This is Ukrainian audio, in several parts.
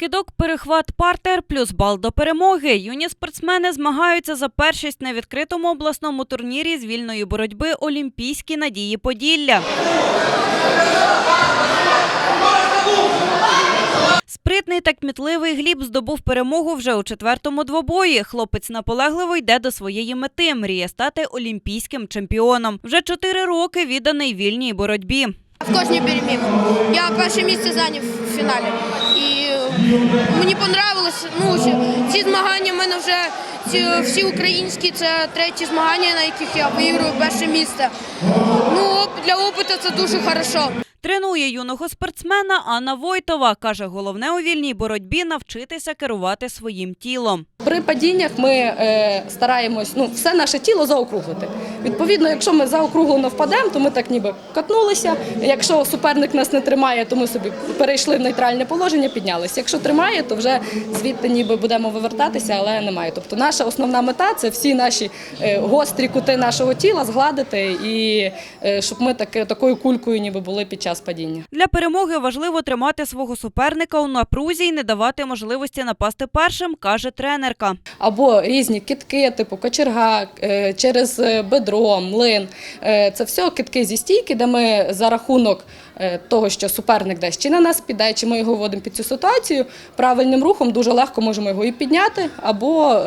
Кидок, перехват, партер плюс бал до перемоги. Юні спортсмени змагаються за першість на відкритому обласному турнірі з вільної боротьби Олімпійські надії Поділля. Спритний та кмітливий Гліб здобув перемогу вже у четвертому двобої. Хлопець наполегливо йде до своєї мети. Мріє стати олімпійським чемпіоном. Вже чотири роки відданий вільній боротьбі. В кожній переміг. Я перше місце зайняв в фіналі. І мені понравилось. Ну, ці- змагання в мене вже ці, всі українські, це треті змагання, на яких я виграю перше місце. Ну, для опиту це дуже хорошо. Тренує юного спортсмена Анна Войтова. Каже, головне у вільній боротьбі навчитися керувати своїм тілом. При падіннях ми е, стараємось ну, все наше тіло заокруглити. Відповідно, якщо ми заокруглено впадемо, то ми так ніби катнулися. Якщо суперник нас не тримає, то ми собі перейшли в нейтральне положення, піднялися. Якщо тримає, то вже звідти ніби будемо вивертатися, але немає. Тобто наша основна мета це всі наші е, гострі кути нашого тіла згладити і е, щоб ми таки, такою кулькою ніби були під час падіння. Для перемоги важливо тримати свого суперника у напрузі і не давати можливості напасти першим, каже тренерка. або різні китки, типу кочерга, е, через е, бедро, млин. Е, Це все китки зі стійки, де ми за рахунок того, що суперник десь чи на нас піде, чи ми його вводимо під цю ситуацію, правильним рухом дуже легко можемо його і підняти, або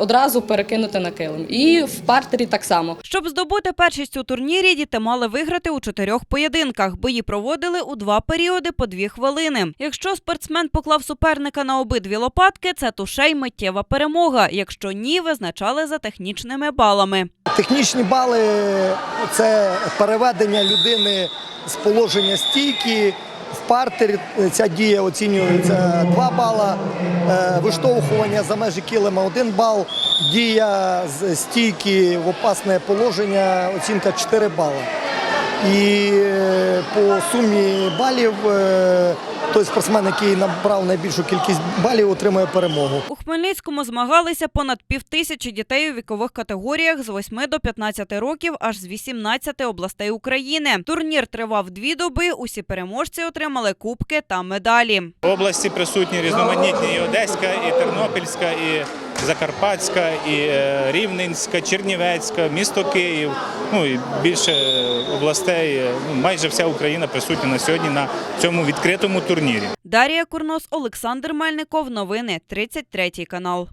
одразу перекинути на килим. І в партері так само. Щоб здобути першість у турнірі, діти мали виграти у чотирьох поєдинках. Бої проводили у два періоди по дві хвилини. Якщо спортсмен поклав суперника на обидві лопатки, це тушей миттєва перемога. Якщо ні, визначали за технічними балами. Технічні бали це переведення людини з положення стійки в партері. Ця дія оцінюється 2 бала, Е, виштовхування за межі килима 1 бал, дія з стійки в опасне положення, оцінка 4 бали. І е, по сумі балів е, той спортсмен, який набрав найбільшу кількість балів, отримує перемогу. У Хмельницькому змагалися понад півтисячі дітей у вікових категоріях з 8 до 15 років, аж з 18 областей України. Турнір тривав дві доби. Усі переможці отримали кубки та медалі. В області присутні різноманітні і Одеська, і Тернопільська, і Закарпатська, і е, Рівненська, Чернівецька, місто Київ. Ну і більше областей. е, Ну, майже вся Україна присутня на сьогодні на цьому відкритому турнірі. Дарія Курнос, Олександр Мельников. Новини 33 канал.